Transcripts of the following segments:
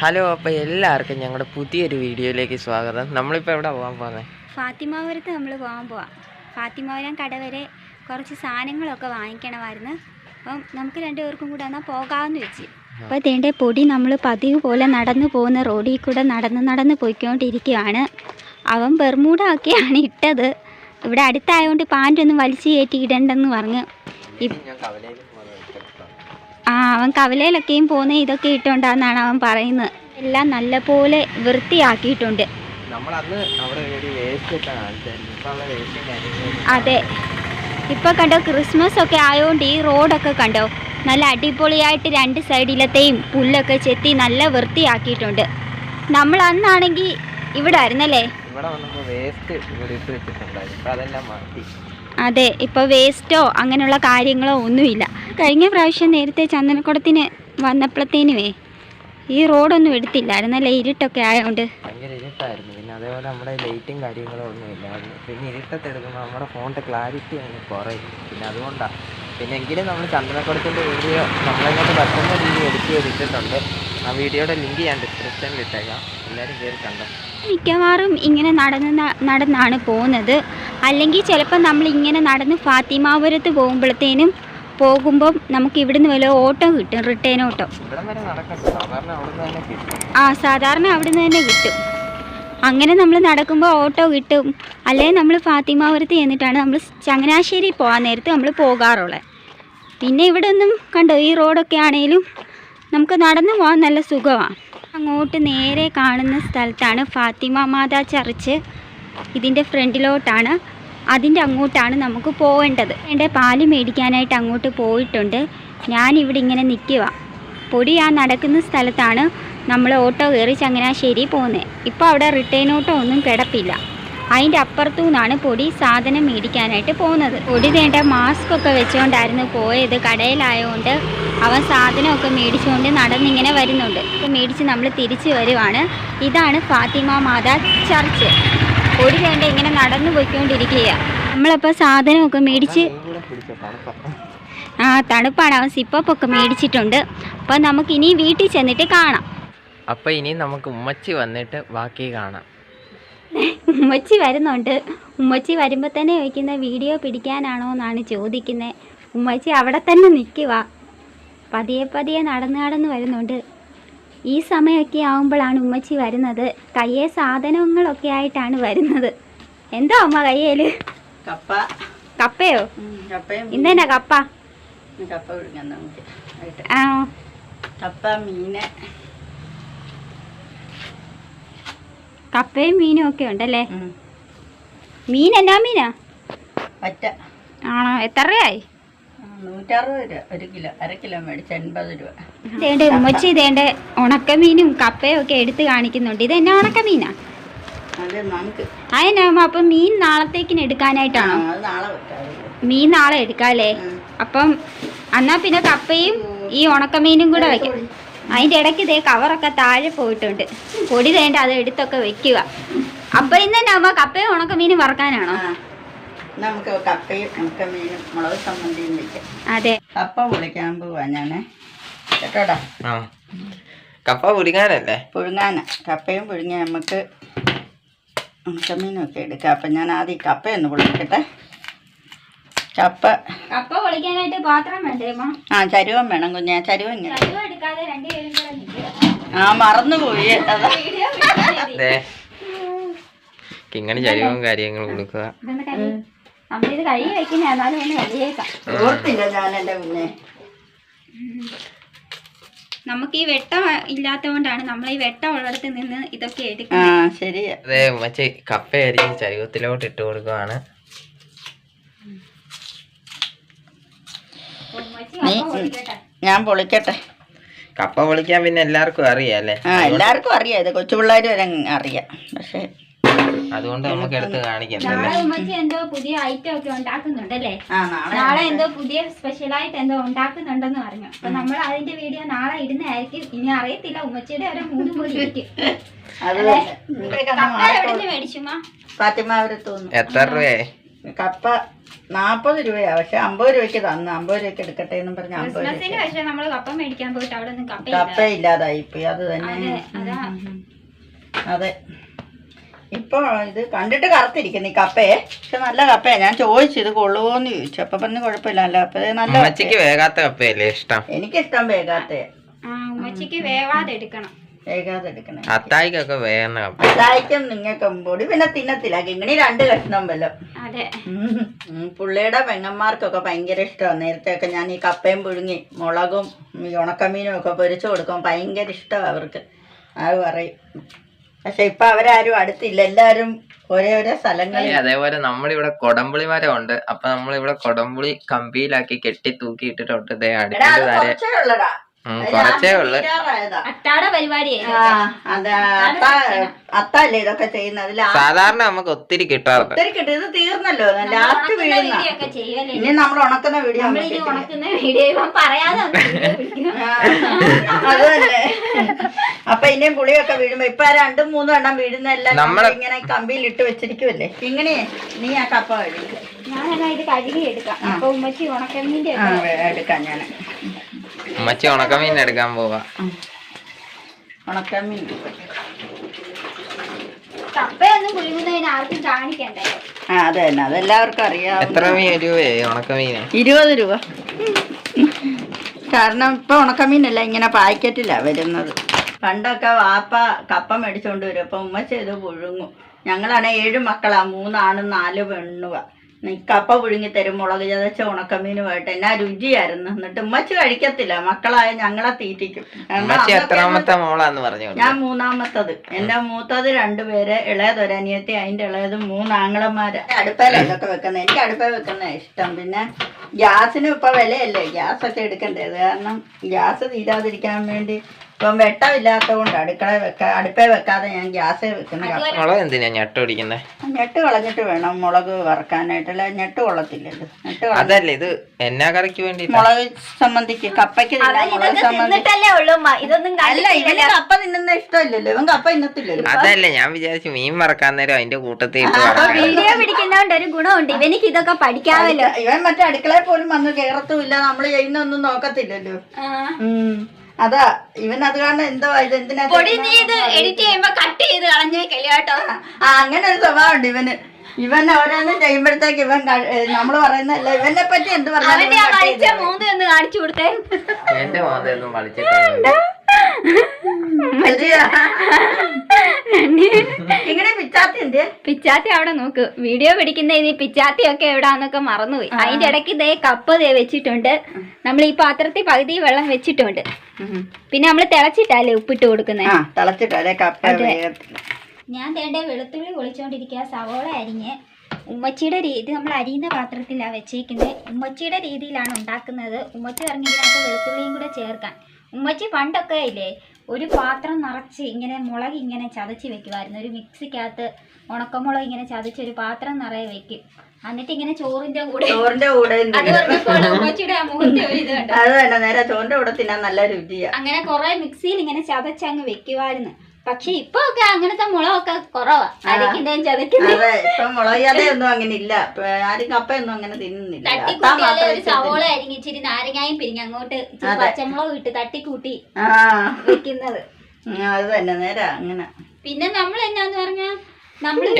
Hello അപ്പോൾ എല്ലാവർക്കും ഞങ്ങളുടെ പുതിയൊരു വീഡിയോയിലേക്ക് സ്വാഗതം. നമ്മളിപ്പോൾ എവിടെ പോകാൻ പോകുന്നത് ഫാത്തിമാപുരത്ത് നമ്മൾ പോകാൻ പോവാം. ഫാത്തിമാപുരം കട വരെ കുറച്ച് സാധനങ്ങളൊക്കെ വാങ്ങിക്കണമായിരുന്നു. അപ്പം നമുക്ക് രണ്ടുപേർക്കും കൂടെ എന്നാൽ പോകാമെന്ന് വെച്ച്. അപ്പോൾ തേണ്ട പൊടി നമ്മൾ പതിവ് പോലെ നടന്നു പോകുന്ന റോഡിൽ കൂടെ നടന്ന് നടന്ന് പോയിക്കൊണ്ടിരിക്കുകയാണ് അവൻ ബെർമൂടാക്കിയാണ് ഇട്ടത്. ഇവിടെ അടുത്തായതുകൊണ്ട് പാന്റൊന്നും വലിച്ചു കയറ്റി ഇടണ്ടെന്ന് പറഞ്ഞ്. ആ അവൻ കവലയിലൊക്കെയും പോകുന്ന ഇതൊക്കെ ഇട്ടുണ്ടാന്നാണ് അവൻ പറയുന്നത് എല്ലാം നല്ലപോലെ വൃത്തിയാക്കിയിട്ടുണ്ട്. അതെ. ഇപ്പൊ കണ്ടോ ക്രിസ്മസ് ഒക്കെ ആയതുകൊണ്ട് ഈ റോഡൊക്കെ കണ്ടോ? നല്ല അടിപൊളിയായിട്ട് രണ്ട് സൈഡിലത്തെയും പുല്ലൊക്കെ ചെത്തി നല്ല വൃത്തിയാക്കിയിട്ടുണ്ട്. നമ്മൾ അന്നാണെങ്കിൽ ഇവിടെ ആയിരുന്നല്ലേ? ഇവിടെ വേസ്റ്റ് അതെല്ലാം മാറ്റി. അതെ ഇപ്പോൾ വേസ്റ്റോ അങ്ങനെയുള്ള കാര്യങ്ങളോ ഒന്നുമില്ല. കഴിഞ്ഞ പ്രാവശ്യം നേരത്തെ ചന്ദനക്കുടത്തിന് വന്നപ്പോഴത്തേനുവേ ഈ റോഡൊന്നും എടുത്തില്ലായിരുന്നല്ലേ? ഇരുട്ടൊക്കെ ആയതുകൊണ്ട് ഇരുട്ടായിരുന്നു. പിന്നെ അതേപോലെ നമ്മുടെ പിന്നെ നമ്മുടെ ക്ലാരിറ്റി പിന്നെ അതുകൊണ്ടാണ് പിന്നെ എങ്കിലും നമ്മൾ വീഡിയോ എടുത്തിട്ടുണ്ട് ആ വീഡിയോയുടെ ലിങ്ക് ഞാൻ ഡിസ്ക്രിപ്ഷനിൽ ഇട്ടേക്കാം. മിക്കവാറും ഇങ്ങനെ നടന്ന് നടന്നാണ് പോകുന്നത്. അല്ലെങ്കിൽ ചിലപ്പോൾ നമ്മൾ ഇങ്ങനെ നടന്ന് ഫാത്തിമാപുരത്ത് പോകുമ്പോഴത്തേനും പോകുമ്പം നമുക്ക് ഇവിടുന്ന് വല്ല ഓട്ടോ കിട്ടും റിട്ടേൺ ഓട്ടോ. ആ സാധാരണ അവിടുന്ന് തന്നെ കിട്ടും. അങ്ങനെ നമ്മൾ നടക്കുമ്പോൾ ഓട്ടോ കിട്ടും. അല്ലെങ്കിൽ നമ്മൾ ഫാത്തിമാപുരത്ത് ചെന്നിട്ടാണ് നമ്മൾ ചങ്ങനാശ്ശേരി പോകാൻ നേരത്ത് നമ്മൾ പോകാറുള്ളത്. പിന്നെ ഇവിടെ ഒന്നും കണ്ടോ ഈ റോഡൊക്കെ ആണെങ്കിലും നമുക്ക് നടന്നു പോകാൻ നല്ല സുഖമാണ് അങ്ങോട്ട് നേരെ കാണുന്ന സ്ഥലത്താണ് ഫാത്തിമ മാതാ ചർച്ച്. ഇതിന്റെ ഫ്രണ്ടിലോട്ടാണ്. അതിന്റെ അങ്ങോട്ടാണ് നമുക്ക് പോവേണ്ടത്. എന്റെ പാൽ മേടിക്കാനായിട്ട് അങ്ങോട്ട് പോയിട്ടുണ്ട്. ഞാനിവിടെ ഇങ്ങനെ നിൽക്കുക. പൊടി ആ നടക്കുന്ന സ്ഥലത്താണ് നമ്മൾ ഓട്ടോ കയറി ചങ്ങനാശ്ശേരി പോകുന്നത്. ഇപ്പോൾ അവിടെ റിട്ടേൺ ഓട്ടോ ഒന്നും കിടപ്പില്ല. അതിന്റെ അപ്പുറത്തു നിന്നാണ് പൊടി സാധനം മേടിക്കാനായിട്ട് പോകുന്നത്. പൊടി തേണ്ട മാസ്ക് ഒക്കെ വെച്ചുകൊണ്ടായിരുന്നു പോയത്. കടയിലായതുകൊണ്ട് അവൻ സാധനമൊക്കെ മേടിച്ചുകൊണ്ട് നടന്നിങ്ങനെ വരുന്നുണ്ട്. മേടിച്ച് നമ്മൾ തിരിച്ചു വരുവാണ്. ഇതാണ് ഫാത്തിമ മാതാ ചർച്ച്. പൊടി തേണ്ട ഇങ്ങനെ നടന്നു പോയിക്കൊണ്ടിരിക്കുക നമ്മളപ്പോൾ സാധനമൊക്കെ മേടിച്ച് ആ തണുപ്പാണ്. അവൻ സിപ്പപ്പൊക്കെ മേടിച്ചിട്ടുണ്ട്. അപ്പോൾ നമുക്ക് ഇനി വീട്ടിൽ ചെന്നിട്ട് കാണാം. അപ്പോൾ ഇനി നമുക്ക് ഉമ്മച്ചി വന്നിട്ട് ബാക്കി കാണാം. ഉമ്മച്ചി വരുന്നുണ്ട്. ഉമ്മച്ചി വരുമ്പോൾ തന്നെ ചോദിക്കുന്നത് വീഡിയോ പിടിക്കാനാണോ എന്നാണ് ചോദിക്കുന്നത് ഉമ്മച്ചി അവിടെ തന്നെ നിൽക്കുക പതിയെ പതിയെ നടന്ന് നടന്ന് വരുന്നുണ്ട്. ഈ സമയമൊക്കെ ആകുമ്പോഴാണ് ഉമ്മച്ചി വരുന്നത്. കയ്യെ സാധനങ്ങളൊക്കെ ആയിട്ടാണ് വരുന്നത്. എന്തോ അമ്മ കയ്യേൽ കപ്പ. കപ്പയോ? ഇന്ന ഇന്നെന്നാ കപ്പ. കപ്പ ആ കപ്പ മീന്. കപ്പയും മീനും ഒക്കെ ഉണ്ടല്ലേ? മീൻ എന്നാ മീനാ? പറ്റ. ആണോ? എത്ര രൂപയായി നൂറ്ററുപത് രൂപ ഒരു കിലോ അര കിലോ മേടിച്ച എൺപത് രൂപ. ദേണ്ട് ഉമ്മച്ചി ഇതേണ്ട ഉണക്കമീനും കപ്പയും ഒക്കെ എടുത്ത് കാണിക്കുന്നുണ്ട്. ഇത് എന്നാ ഉണക്കമീനാ മീനാ അതിനാകുമ്പോ അപ്പം മീൻ നാളത്തേക്കിന് എടുക്കാനായിട്ടാണോ? മീൻ നാളെ എടുക്കാല്ലേ? അപ്പം എന്നാ പിന്നെ കപ്പയും ഈ ഉണക്കമീനും കൂടെ വെക്കാം. അതിന്റെ ഇടയ്ക്ക് ഇതേ കവറൊക്കെ താഴെ പോയിട്ടുണ്ട്. പൊടി തേണ്ട അത് എടുത്തൊക്കെ വെക്കുക. അപ്പൊ ഇന്ന് തന്നെ അമ്മ കപ്പയും ഉണക്കമീനും വറക്കാനാണോ? നമുക്ക് കപ്പയും നമുക്ക് മീനും മുളക് സംബന്ധിയും വെക്കാം. അതെ. കപ്പ പൊളിക്കാൻ പോവാ ഞാനേ. കേട്ടോടാ? കപ്പ പുഴുങ്ങാനല്ലേ? പുഴുങ്ങാന. കപ്പയും പുഴുങ്ങി നമുക്ക് ഉണക്കമീനും ഒക്കെ എടുക്കാം. അപ്പം ഞാൻ ആദ്യം കപ്പയൊന്ന് പൊളിക്കട്ടെ. കപ്പ കപ്പ പൊളിക്കാനായിട്ട് പാത്രം വേണ്ടേ ആ ചരുവം വേണം കുഞ്ഞാ ചരുവം ഇങ്ങനെ. ആ മറന്നുപോയി ഇങ്ങനെ ചരിവും കാര്യങ്ങളും കൊടുക്കുക. ഇതൊന്ന് കഴി നമ്മളിത് കഴുകി വെക്കുന്ന എന്നാലും ഒന്ന് കഴിയേക്കാം ഓർത്തില്ല ഞാൻ എന്റെ കുഞ്ഞെ. നമുക്ക് ഈ വെട്ടം ഇല്ലാത്തതുകൊണ്ടാണ് നമ്മൾ ഈ വെട്ടം ഉള്ളിടത്ത് നിന്ന് ഇതൊക്കെ ആ ശരി അതെ കപ്പ അരിഞ്ഞ് ചരുവത്തിലോട്ട് ഇട്ട് കൊടുക്കുവാണ്. നീ ഞാൻ പൊളിക്കട്ടെ. കപ്പ പൊളിക്കാൻ പിന്നെ എല്ലാവർക്കും അറിയാം അല്ലേ? ആ എല്ലാവർക്കും അറിയാം. ഇത് കൊച്ചു പിള്ളേർ വരെ അറിയാം. പക്ഷേ അതുകൊണ്ട് നമുക്ക് എടുത്ത് കാണിക്കാം എന്തോ പുതിയ ഐറ്റം ഒക്കെ ഉണ്ടാക്കുന്നുണ്ടല്ലേ ആ നാളെ എന്തോ പുതിയ സ്പെഷ്യൽ ആയിട്ട് എന്തോ ഉണ്ടാക്കുന്നുണ്ടെന്ന് പറഞ്ഞു. അപ്പൊ നമ്മൾ അതിന്റെ വീഡിയോ നാളെ ഇടുന്നതായിരിക്കും. ഇനി അറിയത്തില്ല ഉമ്മച്ചിയുടെ ഒരു മൂന്ന് തോന്നുന്നു എത്ര രൂപയായി? കപ്പ നാൽപ്പത് രൂപയാ. പക്ഷെ അമ്പത് രൂപയ്ക്ക് തന്നു. അമ്പത് രൂപയ്ക്ക് എടുക്കട്ടെ എന്നും പറഞ്ഞ് അമ്പത് ക്രിസ്മസിന് പക്ഷെ കപ്പ മേടിക്കാൻ പോയിട്ട് അവിടെ ഒന്നും കപ്പയില്ല കപ്പ ഇല്ലാതായി പോയി. അത് തന്നെ. അതെ, ഇപ്പൊ ഇത് കണ്ടിട്ട് കറുത്തിരിക്കുന്നു ഈ കപ്പയെ പക്ഷെ നല്ല കപ്പയാ. ഞാൻ ചോദിച്ചു ഇത് കൊള്ളുവോന്ന് ചോദിച്ചു. അപ്പൊ പറഞ്ഞു കുഴപ്പമില്ല. നല്ല കപ്പ നല്ല വേഗാത്ത കപ്പയല്ലേ ഇഷ്ടം? എനിക്കിഷ്ടം വേഗാത്ത ഉമ്മച്ചിക്ക് വേവാതെ എടുക്കണം. എടുക്കണേ അത്തായിക്കൊക്കെ വേണം അത്തായിക്കും നിങ്ങൾക്ക് പൊടി പിന്നെ തിന്നത്തില്ല. കിങ്ങണി രണ്ട് കഷ്ണം വല്ലോ. അതെ. പുള്ളിയുടെ പെങ്ങന്മാർക്കൊക്കെ ഭയങ്കര ഇഷ്ടമാണ് നേരത്തെയൊക്കെ ഞാൻ ഈ കപ്പയും പുഴുങ്ങി മുളകും ഈ ഉണക്കമീനും ഒക്കെ പൊരിച്ചു കൊടുക്കും ഭയങ്കര ഇഷ്ടമാണ് അവർക്ക്. അത് പറയും. പക്ഷെ ഇപ്പൊ അവരാരും അടുത്തില്ല. എല്ലാരും ഒരേ ഒരേ സ്ഥലങ്ങളിൽ. അതേപോലെ നമ്മളിവിടെ കൊടമ്പുളി മരം ഉണ്ട്. അപ്പൊ നമ്മളിവിടെ കൊടമ്പുളി കമ്പിയിലാക്കി കെട്ടി തൂക്കി ഇട്ടിട്ടുണ്ട് അടുത്തുള്ളതാ കുറച്ചേ ഉള്ളു. അത്താട പരിപാടി ആ അത് അത്തല്ലേ ഇതൊക്കെ ചെയ്യുന്നത്? സാധാരണ നമുക്ക് ഒത്തിരി കിട്ടാറുണ്ട്. ഒത്തിരി കിട്ടി. ഇത് തീർന്നല്ലോ. ലാസ്റ്റ് വീഴുന്ന ഇനി നമ്മൾ ഉണക്കുന്ന വീഡിയോ video അതല്ലേ അപ്പൊ ഇനിയും പുളിയൊക്കെ വീഴുമ്പോ ഇപ്പൊ രണ്ടും മൂന്നും എണ്ണം വീഴുന്നെല്ലാം നമ്മൾ ഇങ്ങനെ കമ്പിയിൽ ഇട്ട് വെച്ചിരിക്കുമല്ലേ ഇങ്ങനെ നീ ആ കപ്പ കഴിക്കും ഞാനെന്നാ ഇത് കഴുകി എടുക്കാം. അപ്പൊ ഉമ്മച്ചി ഉണക്കമീന്റെ ആ എടുക്കാം ഞാൻ ഉമ്മച്ചി ഉണക്കമീൻ എടുക്കാൻ പോവാ. ഉണക്കമീൻ ആ അത് തന്നെ. അതെല്ലാവർക്കും അറിയാം എത്ര മീൻ? രൂപയായി ഉണക്കമീന് ഇരുപത് രൂപ. കാരണം ഇപ്പൊ ഉണക്കമീനല്ല ഇങ്ങനെ പാക്കറ്റിലാ വരുന്നത്. പണ്ടൊക്കെ വാപ്പ കപ്പ മേടിച്ചോണ്ട് വരും. അപ്പൊ ഉമ്മ ചെയ്ത് പുഴുങ്ങും. ഞങ്ങളാണെ ഏഴ് മക്കളാ മൂന്നാണും നാല് പെണ്ണുവാ. കപ്പ പുഴുങ്ങി തരും മുളക് ചതച്ച ഉണക്കമീനുമായിട്ട് എന്നാ രുചിയായിരുന്നു. എന്നിട്ട് ഉമ്മച്ച് കഴിക്കത്തില്ല. മക്കളായ ഞങ്ങളെ തീറ്റിക്കും. എത്രാമത്തെ മോളാന്ന് പറഞ്ഞു ഞാൻ മൂന്നാമത്തത്. എന്റെ മൂത്തത് രണ്ടുപേര് ഇളയത് ഒരനിയത്തി അതിന്റെ ഇളയത് മൂന്നാങ്ങളമാര് അടുപ്പയിലൊക്കെ വെക്കുന്നത് എനിക്ക് അടുപ്പയിൽ വെക്കുന്ന. ഇഷ്ടം. പിന്നെ ഗ്യാസിനും ഇപ്പൊ വിലയല്ലേ. ഗ്യാസ് ഒക്കെ എടുക്കണ്ടേ കാരണം ഗ്യാസ് തീരാതിരിക്കാൻ വേണ്ടി ഇപ്പം വെട്ടമില്ലാത്തത് കൊണ്ട് അടുക്കള വെക്കാ അടുപ്പേ വെക്കാതെ ഞാൻ ഗ്യാസ് വെക്കുന്ന. മുളക് എന്തിനാ ഞെട്ടൊടിക്കുന്നേ ഞെട്ട് കളഞ്ഞിട്ട് വേണം മുളക് വറക്കാനായിട്ടല്ല ഞെട്ട് കൊള്ളത്തില്ലല്ലോ. ഞെട്ട് കളഞ്ഞ അതല്ല ഇത് എന്നാ കറിക്ക് വേണ്ടി മുളക് സംബന്ധിച്ച് കപ്പയ്ക്ക് മുളക് സംബന്ധിച്ച് തിന്നിട്ടല്ലേ ഉള്ളൂ ഉമ്മ. ഇതൊന്നും അല്ല ഇവന് കപ്പ തിന്നുന്ന ഇഷ്ടമില്ലല്ലോ ഇവൻ കപ്പ തിന്നത്തില്ലല്ലോ. അതല്ല ഞാൻ വിചാരിച്ചു മീൻ മറക്കാൻ നേരം അതിന്റെ കൂട്ടത്തിൽ ഇട്ട് വീഡിയോ പിടിക്കുന്നോണ്ട് ഒരു ഗുണമുണ്ട് ഇവനിക്ക് ഇതൊക്കെ പഠിക്കാമല്ലോ. ഇവൻ മറ്റേ അടുക്കളയിൽ പോലും വന്ന് കേറത്തുമില്ല നമ്മൾ ചെയ്യുന്നൊന്നും നോക്കത്തില്ലല്ലോ. ഉം. അതാ ഇവൻ അത് കാരണം എന്തോ ഇത് എന്തിനാ പൊടി നീ ഇത് എഡിറ്റ് ചെയ്യുമ്പോ കട്ട് ചെയ്ത് കളഞ്ഞേക്കല്ലേ കേട്ടോ. ആ അങ്ങനെ ഒരു സ്വഭാവം ഉണ്ട് ഇവന് ഇവൻ ഓരോന്നും ചെയ്യുമ്പോഴത്തേക്ക് ഇവൻ നമ്മൾ പറയുന്നല്ല ഇവനെ പറ്റി എന്ത് പറഞ്ഞു മൂന്ന് എന്ന് കാണിച്ചു കൊടുത്തേ. എന്റെ മോതൊന്നും കളിച്ചിട്ടില്ല പിച്ചാത്തി അവിടെ നോക്ക്. വീഡിയോ പിടിക്കുന്ന ഇനി പിച്ചാത്തി ഒക്കെ എവിടാന്നൊക്കെ മറന്നുപോയി. അതിന്റെ ഇടയ്ക്ക് ഇതേ കപ്പ് ദേ വെച്ചിട്ടുണ്ട്. നമ്മൾ ഈ പാത്രത്തിൽ പകുതി വെള്ളം വെച്ചിട്ടുണ്ട്. പിന്നെ നമ്മൾ തിളച്ചിട്ടല്ലേ ഉപ്പിട്ട് കൊടുക്കുന്നത് ആ തിളച്ചിട്ടല്ലേ കപ്പ ഞാൻ തേണ്ട വെളുത്തുള്ളി പൊളിച്ചോണ്ടിരിക്കുക സവോള അരിഞ്ഞ് ഉമ്മച്ചിയുടെ രീതി നമ്മൾ അരിയുന്ന പാത്രത്തിലാണ് വെച്ചേക്കുന്നത് ഉമ്മച്ചിയുടെ രീതിയിലാണ് ഉണ്ടാക്കുന്നത്. ഉമ്മച്ചി പറഞ്ഞിട്ട് വെളുത്തുള്ളിയും കൂടെ ചേർക്കാൻ. ഉമ്മച്ചി പണ്ടൊക്കെ ഇല്ലേ ഒരു പാത്രം നിറച്ച് ഇങ്ങനെ മുളക് ഇങ്ങനെ ചതച്ച് വെക്കുമായിരുന്നു ഒരു മിക്സിക്കകത്ത് ഉണക്കമുളക് ഇങ്ങനെ ചതച്ച് ഒരു പാത്രം നിറയെ വെക്കും. എന്നിട്ട് ഇങ്ങനെ ചോറിന്റെ കൂടെ ചോറിന്റെ കൂടെ എന്ത് അത് പറഞ്ഞപ്പോൾ ഉമ്മച്ചിയുടെ ആ മുഖത്തെ ഒരു ഇത് കണ്ടോ അത് തന്നെ നേരെ ചോറിന്റെ കൂടെ തിന്നാൻ നല്ല രുചിയാ. അങ്ങനെ കുറെ മിക്സിയിൽ ഇങ്ങനെ ചതച്ചങ്ങ് വെക്കുമായിരുന്നു പക്ഷെ ഇപ്പൊ ഒക്കെ അങ്ങനത്തെ മുളകൊക്കെ കുറവാ. അരക്കിന്റെയും ചതക്കിന്റെയും അതെ ഇപ്പൊ മുളക് ചതയൊന്നും അങ്ങനെ ഇല്ല ഇപ്പൊ ആരും കപ്പയൊന്നും അങ്ങനെ തിന്നുന്നില്ല. അത്താ തട്ടിക്കൂട്ടിയാലേ മാത്രമേ ഒരു സവോള അരിഞ്ഞ് ഇച്ചിരി നാരങ്ങായും പിരിഞ്ഞ് അങ്ങോട്ട് ഇച്ചിരി അതെ. പച്ചമുളക് ഇട്ട് തട്ടിക്കൂട്ടി ആ. വെക്കുന്നത്. ഉം, അത് തന്നെ നേരെ അങ്ങനെ. പിന്നെ നമ്മൾ എന്നാന്ന് പറഞ്ഞാ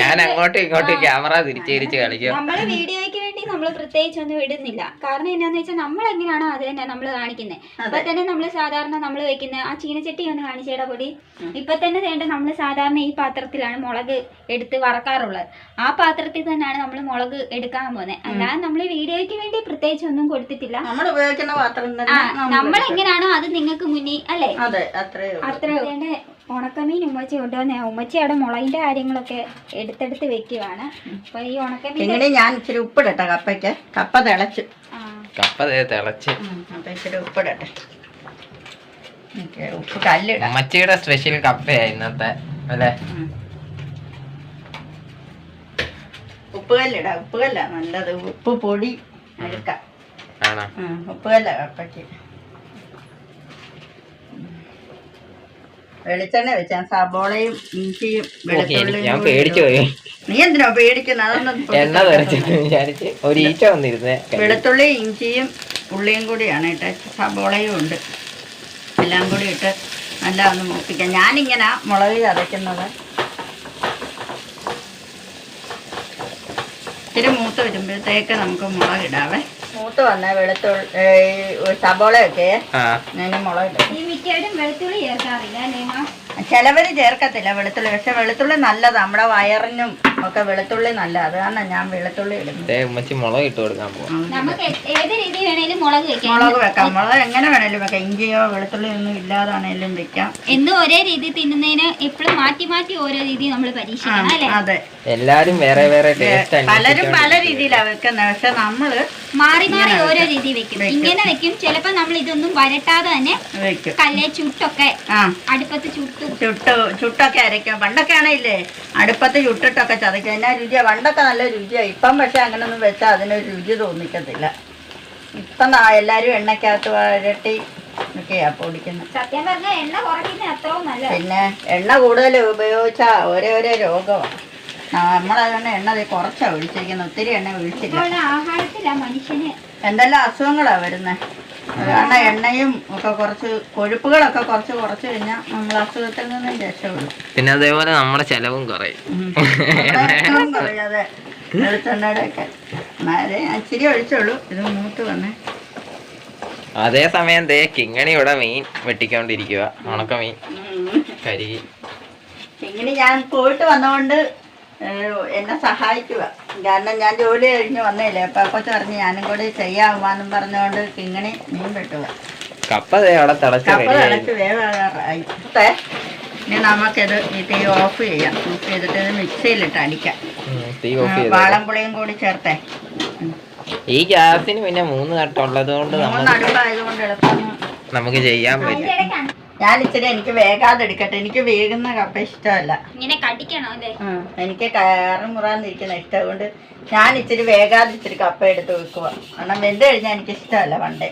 ഞാൻ അങ്ങോട്ടും ഇങ്ങോട്ടും ക്യാമറ തിരിച്ചു തിരിച്ച് കളിക്കും. നമ്മൾ വീഡിയോയ്ക്ക് വേണ്ടി നമ്മൾ പ്രത്യേകിച്ച് ഒന്നും ഇടുന്നില്ല. കാരണം എന്നാന്ന് വെച്ചാൽ നമ്മൾ എങ്ങനെയാണോ അത് തന്നെ നമ്മൾ കാണിക്കുന്നത് ഇപ്പൊ തന്നെ നമ്മൾ സാധാരണ നമ്മൾ വെക്കുന്ന ആ ചീനച്ചട്ടി ഒന്ന് കാണിച്ചേടാ പൊടി. ഇപ്പൊ തന്നെ വേണ്ട നമ്മൾ സാധാരണ ഈ പാത്രത്തിലാണ് മുളക് എടുത്ത് വറക്കാറുള്ളത്. ആ പാത്രത്തിൽ തന്നെയാണ് നമ്മൾ മുളക് എടുക്കാൻ പോകുന്നത് അല്ലാതെ നമ്മൾ വീഡിയോയ്ക്ക് വേണ്ടി പ്രത്യേകിച്ച് ഒന്നും കൊടുത്തിട്ടില്ല. നമ്മൾ ഉപയോഗിക്കുന്ന പാത്രം തന്നെ നമ്മൾ എങ്ങനെയാണോ അത് നിങ്ങൾക്ക് മുന്നിൽ അല്ലേ? അതെ അത്രേ ഉള്ളൂ. അത്ര വേണ്ട ഉണക്കമീൻ ഉമ്മച്ചി കൊണ്ടുവന്ന. ഉമ്മച്ചി അവിടെ മുളകിന്റെ കാര്യങ്ങളൊക്കെ എടുത്തെടുത്ത് വെക്കുവാണ്. അപ്പൊ ഈ ഉണക്കമീൻ ഇങ്ങനെ ഞാൻ ഇച്ചിരി ഉപ്പിടട്ടെ കപ്പയ്ക്ക്. കപ്പ തിളച്ചു. കപ്പ തിളച്ച്. അപ്പൊ ഇച്ചിരി ഉപ്പിടട്ടെ. ഉപ്പ് കല്ലിടാം. ഉമ്മച്ചിയുടെ സ്പെഷ്യൽ കപ്പയാണ് ഇന്നത്തെ അല്ലേ. ഉപ്പ് കല്ലിടാം. ഉപ്പ് കല്ല നല്ലത്. ഉപ്പ് പൊടി എടുക്കാം. ഉപ്പ് കല്ല കപ്പയ്ക്ക്. വെളിച്ചെണ്ണ വെച്ചാൽ സബോളയും ഇഞ്ചിയും ഞാൻ പേടിച്ചു. പോയി. നീ എന്തിനാ പേടിക്കുന്നത് അതൊന്നും എണ്ണ വിചാരിച്ച് ഒരു ഈച്ച വന്നിരുന്നേ വെളുത്തുള്ളി ഇഞ്ചിയും ഉള്ളിയും കൂടിയാണ് ഇട്ട് സബോളയും ഉണ്ട്. എല്ലാം കൂടി ഇട്ട് നല്ല ഒന്ന് മൂപ്പിക്കാം. ഞാനിങ്ങനെ മുളക് ചതയ്ക്കുന്നത് ഇത്തിരി മൂത്ത് വരുമ്പോഴത്തേക്ക് നമുക്ക് മുളക് ഇടാവേ മൂത്ത് വന്ന വെളുത്തുള്ളി സബോളയൊക്കെ ചിലവര് ചേർക്കത്തില്ല വെളുത്തുള്ളി പക്ഷെ വെളുത്തുള്ളി നല്ലതാണ് നമ്മുടെ വയറിനും ഒക്കെ വെളുത്തുള്ളി നല്ല അതാണ് കാരണം ഞാൻ വെളുത്തുള്ളി ഇടുന്നത്. ദേ ഉമ്മച്ചി മുളക് ഇട്ട് കൊടുക്കാൻ പോകും മുളക് വെക്കാം. മുളക് എങ്ങനെ വേണേലും വെക്കാം. ഇഞ്ചിയോ വെളുത്തുള്ളി ഒന്നും ഇല്ലാതാണേലും വെക്കാം. എന്നും ഒരേ രീതി തിന്നുന്നതിന് എപ്പോഴും മാറ്റി മാറ്റി ഓരോ രീതി നമ്മൾ പരീക്ഷിക്കണം അല്ലേ? അതെ. എല്ലാരും വേറെ വേറെ ടേസ്റ്റ് പലരും പല രീതിയിലാണ് വെക്കുന്നത് പക്ഷെ നമ്മൾ മാറി മാറി ഓരോ രീതി വെക്കും. ഇങ്ങനെ വെക്കും. ചിലപ്പോ നമ്മൾ ഇതൊന്നും വരട്ടാതെ തന്നെ കല്ലേ ചുട്ടൊക്കെ അടുപ്പത്ത് ചുട്ടു ചുട്ട് ചുട്ടൊക്കെ അരയ്ക്കും. പണ്ടൊക്കെ ആണെങ്കിലേ അടുപ്പത്ത് ചുട്ടിട്ടൊക്കെ ചതയ്ക്കും. എന്നാ രുചിയാ? പണ്ടൊക്കെ നല്ല രുചിയാ. ഇപ്പം പക്ഷെ അങ്ങനൊന്നും വെച്ചാൽ അതിനൊരു രുചി തോന്നിക്കത്തില്ല. ഇപ്പം എല്ലാരും എണ്ണക്കകത്ത് വരട്ടി ഒക്കെയാ പൊടിക്കുന്നത് സത്യം പറഞ്ഞാൽ എണ്ണ കുറയ്ക്കുന്ന അത്രയും നല്ലത്. പിന്നെ എണ്ണ കൂടുതൽ ഉപയോഗിച്ചാൽ ഓരോ ഓരോ രോഗമാണ് നമ്മളതുകൊണ്ട് എണ്ണ ദേ കുറച്ചാ ഒഴിച്ചിരിക്കുന്നത് ഒത്തിരി എണ്ണ ഒഴിച്ചില്ല. ഇപ്പോൾ ആഹാരത്തില മനുഷ്യന് എന്തെല്ലാം അസുഖങ്ങളാണ് വരുന്നത് കാരണം എണ്ണയും ഒക്കെ കുറച്ച് കൊഴുപ്പുകളൊക്കെ കുറച്ച് കുറച്ച് കഴിഞ്ഞാൽ നമ്മൾ അസുഖത്തിൽ നിന്നും രക്ഷപ്പെടും. പിന്നെ അതേപോലെ നമ്മുടെ ചെലവും കുറയും. കുറയാതെ വെളിച്ചെണ്ണയുടെ ഒക്കെ ഇച്ചിരി ഒഴിച്ചുള്ളൂ ഇത് മൂത്ത് വന്നേ. അതേ സമയം ദേ കിങ്ങണി ഇവിടെ മീൻ വെട്ടിക്കൊണ്ടിരിക്കുക ഉണക്കമീൻ കരി. കിങ്ങണി ഞാൻ പോയിട്ട് വന്നതുകൊണ്ട് എന്നെ സഹായിക്കുക. കാരണം ഞാൻ ജോലി കഴിഞ്ഞ് വന്നേലേ അപ്പൊ കൊച്ചു പറഞ്ഞ് ഞാനും കൂടി ചെയ്യാമെന്നും പറഞ്ഞുകൊണ്ട് കിങ്ങണി മീൻ വെട്ടുക. കപ്പ തിളച്ച് ഇനി നമുക്കിത് ഈ തീ ഓഫ് ചെയ്യാം. ഓഫ് ചെയ്തിട്ട് ഇത് മിക്സിയിലിട്ട് അടിക്കാം. വാളംപുളിയും കൂടി ചേർത്തേ. ഈ ഗ്യാസിന് പിന്നെ മൂന്ന് തട്ടുള്ളത് കൊണ്ട് നമ്മൾ മൂന്ന് അടുപ്പായതുകൊണ്ട് എളുപ്പം. നമുക്ക് ചെയ്യാൻ പറ്റും. ഞാൻ ഇച്ചിരി എനിക്ക് വേഗാതെ എടുക്കട്ടെ. എനിക്ക് വേഗുന്ന കപ്പ ഇഷ്ടമല്ല. ഇങ്ങനെ കടിക്കണോ അല്ലേ എനിക്ക് കയറുമുറാന്നിരിക്കുന്ന ഇഷ്ടം. കൊണ്ട് ഞാൻ ഇച്ചിരി വേഗാതെ ഇച്ചിരി കപ്പ എടുത്ത് വെക്കുക. കാരണം വെന്ത് കഴിഞ്ഞാൽ എനിക്ക് ഇഷ്ടമല്ല പണ്ടേ.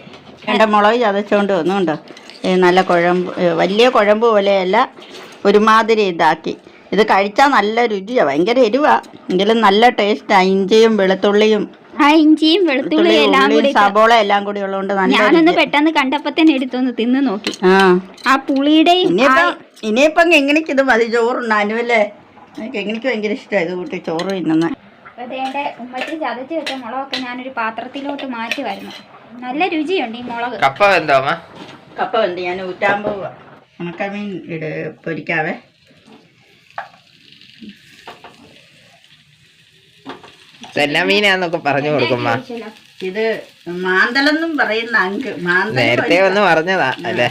എന്റെ മുളക് ചതച്ചുകൊണ്ട് വന്നുകൊണ്ടോ നല്ല കുഴമ്പ് വലിയ കുഴമ്പ് പോലെയല്ല ഒരുമാതിരി ഇതാക്കി. ഇത് കഴിച്ചാൽ നല്ല രുചിയാണ് ഭയങ്കര എരിവാ. എങ്കിലും നല്ല ടേസ്റ്റാണ് ഇഞ്ചിയും വെളുത്തുള്ളിയും ആ ഇഞ്ചിയും വെളുത്തുള്ളിയും എല്ലാം കൂടി സബോള എല്ലാം കൂടി ഉള്ളതുകൊണ്ട് നല്ല ഞാനൊന്ന്. പെട്ടെന്ന് കണ്ടപ്പോ തന്നെ എടുത്തൊന്ന് തിന്ന് നോക്കി. ആ. പുളിയുടെ പുളിയുടെയും ഇനിയിപ്പം എങ്ങനെയൊക്കെ എങ്ങനെക്ക് ഇത് മതി? ചോറുണ്ടാനും അല്ലേ? എനിക്ക് എങ്ങനെക്ക് ഭയങ്കര ഇഷ്ടമായി ഇത് കൂട്ടി ചോറ് തിന്നുന്ന. അതേണ്ട ഉമ്മച്ചി ചതച്ച് വെച്ച മുളകൊക്കെ ഞാനൊരു പാത്രത്തിലോട്ട് മാറ്റി വരുന്നു നല്ല രുചിയുണ്ട് ഈ മുളക്. കപ്പ വെന്തോ അമ്മ? കപ്പ വെന്ത് ഞാൻ ഊറ്റാൻ പോവാ. ഉണക്കമീൻ ഇട് പൊരിക്കാവേ. ഇതെല്ലാം മീനാന്നൊക്കെ പറഞ്ഞു കൊടുക്കുമ്പ. ഇത് മാന്തലെന്നും പറയുന്ന അങ്ക് മാന്തൽ നേരത്തെ ഒന്ന് പറഞ്ഞതാ അല്ലേ?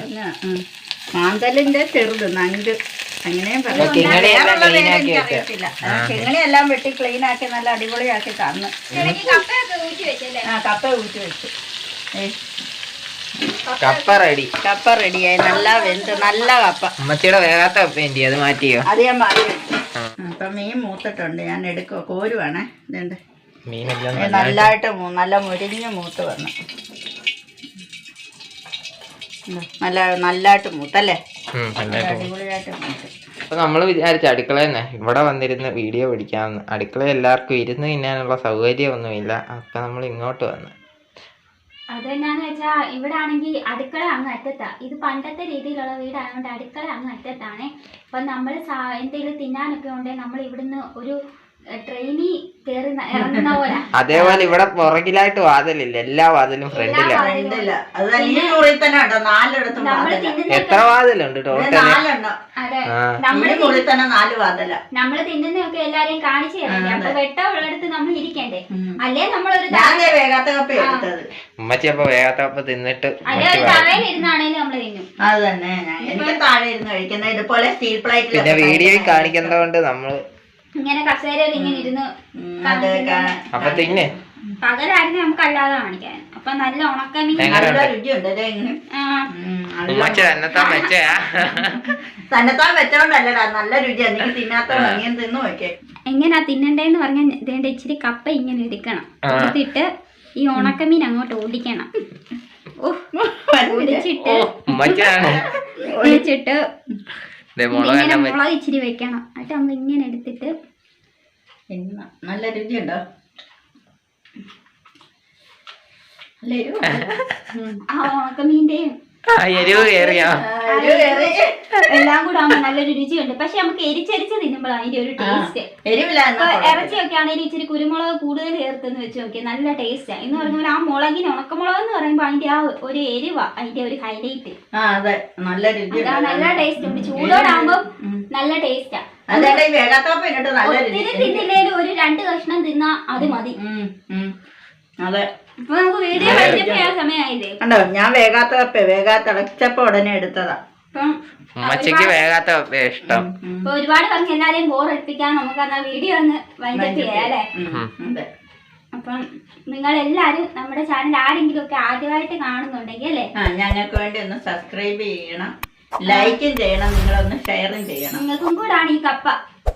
മാന്തലിന്റെ ചെറുത് നങ്ക് അങ്ങനെയും വേറെയുള്ള പേര് എനിക്കറിയത്തില്ല. വെട്ടി ക്ലീൻ ആക്കി നല്ല അടിപൊളിയാക്കി തന്നു. ആ കപ്പ ഊറ്റി വെച്ചു. ഏയ്, കപ്പ റെഡി കപ്പ റെഡിയായി നല്ല വെന്ത് നല്ല കപ്പ. അമ്മച്ചിയുടെ വേഗാത്ത കപ്പ അത് മാറ്റിയോ? അത് ഞാൻ മാറി വെച്ചു. ആ. അപ്പൊ മീൻ മൂത്തിട്ടുണ്ട്. ഞാൻ എടുക്കുക കോരുവാണേ ഇതുണ്ട് മീനെല്ലാം നല്ലതായിട്ട് നല്ല മുരിഞ്ഞ് മൂത്ത് വന്നു നല്ല നല്ലതായിട്ട് മൂത്തല്ലേ അടിപൊളിയായിട്ട് മൂത്ത്. അപ്പൊ നമ്മൾ വിചാരിച്ച അടുക്കള തന്നെ ഇവിടെ വന്നിരുന്ന് വീഡിയോ പിടിക്കാമെന്ന് അടുക്കള എല്ലാവർക്കും ഇരുന്ന് തിന്നാനുള്ള സൗകര്യമൊന്നുമില്ല. അപ്പൊ നമ്മൾ ഇങ്ങോട്ട് വന്നു. അതെന്നാന്ന് വെച്ചാ ഇവിടെ ആണെങ്കിൽ അടുക്കള അങ്ങ് അറ്റത്താ. ഇത് പണ്ടത്തെ രീതിയിലുള്ള വീടായതുകൊണ്ട് അടുക്കള അങ്ങ് അറ്റത്താണ്. അപ്പൊ നമ്മൾ എന്തെങ്കിലും തിന്നാനൊക്കെ ഉണ്ടെങ്കിൽ നമ്മൾ ഇവിടുന്ന് ഒരു ട്രെയിനിൽ കയറി ന- ഇറങ്ങുന്ന പോലെ അതേപോലെ ഇവിടെ പുറകിലായിട്ട് വാതിലില്ല എല്ലാ വാതിലും ഫ്രണ്ടിലാണ് ഫ്രണ്ടില്ല അത് ഈ മുറിയിൽ തന്നെ ഉണ്ടോ നാലിടത്തും നമ്മൾ വാതില. തിന്നുന്ന എത്ര വാതിലുണ്ട് ടോട്ടൽ നമ്മൾ നാലെണ്ണം. അതെ. ആ. നമ്മൾ ഈ മുറിയിൽ തന്നെ നാല് വാതില. തിന്നുന്നതൊക്കെ എല്ലാരെയും കാണിച്ചു തരണ്ടേ അപ്പൊ വേഗത്ത നമ്മൾ ഇരിക്കണ്ടേ? അല്ലേ നമ്മളൊരു ത- ഞാൻ വേഗാത്ത കപ്പ എടുത്തത്. ഉമ്മച്ചി അപ്പൊ വേഗത്തപ്പ തിന്നിട്ട് അല്ലെ ഒരു തവയിൽ ഇരുന്നാണേലും നമ്മൾ തിന്നും. അത് തന്നെ. ഞാൻ എനിക്ക് താഴെ ഇരുന്ന് കഴിക്കുന്നത് ഇതുപോലെ സ്റ്റീൽ പ്ലേറ്റിൽ പിന്നെ വീഡിയോയിൽ കാണിക്കുന്നതുകൊണ്ട് നമ്മൾ ഇങ്ങനെ കസേരയിൽ ഇങ്ങനെ ഇരുന്ന് അപ്പൊ തിന്നെ പകലായിരുന്നു നമുക്ക് അല്ലാതെ കാണിക്കാൻ. അപ്പൊ നല്ല ഉണക്കമീൻ നല്ല തന്നെത്താൻ വെച്ചോണ്ടല്ലടാ രുചിയാ. നീ തിന്നു നോക്കേ എങ്ങനാ തിന്നണ്ടേന്ന് പറഞ്ഞാൽ ഇതേണ്ട ഇച്ചിരി കപ്പ ഇങ്ങനെ എടുക്കണം. എടുത്തിട്ട് ഈ ഉണക്കമീൻ അങ്ങോട്ട് ഓടിക്കണം. ഓ, ഓടിച്ചിട്ട് മുളക് ഇച്ചിരി വെക്കണം. എന്നിട്ട് നമ്മൾ ഇങ്ങനെ എടുത്തിട്ട് നല്ല രുചിയുണ്ടോ? ആ ഉണക്കമീന്റെയും എരിവ് കയറിയോ എല്ലാം കൂടെ ആകുമ്പോൾ നല്ലൊരു രുചിയുണ്ട് പക്ഷെ നമുക്ക് എരിച്ചരിച്ച് തിന്നുമ്പോൾ അതിന്റെ ഒരു ടേസ്റ്റ് ഇറച്ചിയൊക്കെ ആണെങ്കിൽ ഇച്ചിരി കുരുമുളക് കൂടുതൽ ചേർത്തെന്ന് വെച്ച് നോക്കിയാൽ നല്ല ടേസ്റ്റാ എന്ന് പറഞ്ഞാൽ ആ മുളകിന് ഉണക്കമുളക് എന്ന് പറയുമ്പോൾ അതിന്റെ ആ ഒരു എരിവ അതിന്റെ ഒരു ഹൈലൈറ്റ് നല്ല നല്ല ടേസ്റ്റ് ഉണ്ട്. ചൂടോടാകുമ്പോൾ നല്ല ടേസ്റ്റാ ഒത്തിരി തിന്നില്ലേലും ഒരു രണ്ട് കഷ്ണം തിന്നാ അത് മതി. അതെ. ആ കണ്ടോ? ഞാൻ വേഗാത്ത കപ്പ വേഗാത്ത തിളച്ചപ്പോ ഉടനെ എടുത്തതാ. ഉമ്മച്ചക്ക് വേഗാത്ത കപ്പ ഇഷ്ടം. ഇപ്പൊ ഒരുപാട് പറഞ്ഞ് എല്ലാരെയും ബോർ അടുപ്പിക്കാൻ നമുക്ക് എന്നാ വീഡിയോ ഒന്ന് ഉം, അപ്പം നിങ്ങൾ എല്ലാരും നമ്മുടെ ചാനൽ ആരെങ്കിലും ഒക്കെ ആദ്യമായിട്ട് കാണുന്നുണ്ടെങ്കിൽ അല്ലേ? ആ ഞങ്ങൾക്ക് വേണ്ടി ഒന്ന് സബ്സ്ക്രൈബ് ചെയ്യണം. ലൈക്കും ചെയ്യണം. നിങ്ങളൊന്ന് ഷെയറും ചെയ്യണം. നിങ്ങൾക്കും കൂടാണ് ഈ കപ്പ.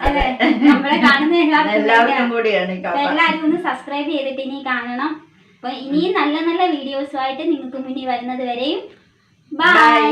അല്ലേ? നമ്മളെ കാണുന്ന എല്ലാവർക്കും. കൂടിയാണ് ഈ കപ്പ. എല്ലാരും ഒന്ന് സബ്സ്ക്രൈബ് ചെയ്തിട്ട് ഇനി കാണണം. അപ്പൊ ഇനിയും നല്ല നല്ല വീഡിയോസുമായിട്ട് നിങ്ങൾക്ക് മുന്നിൽ വരുന്നത് വരെയും ബൈ ബൈ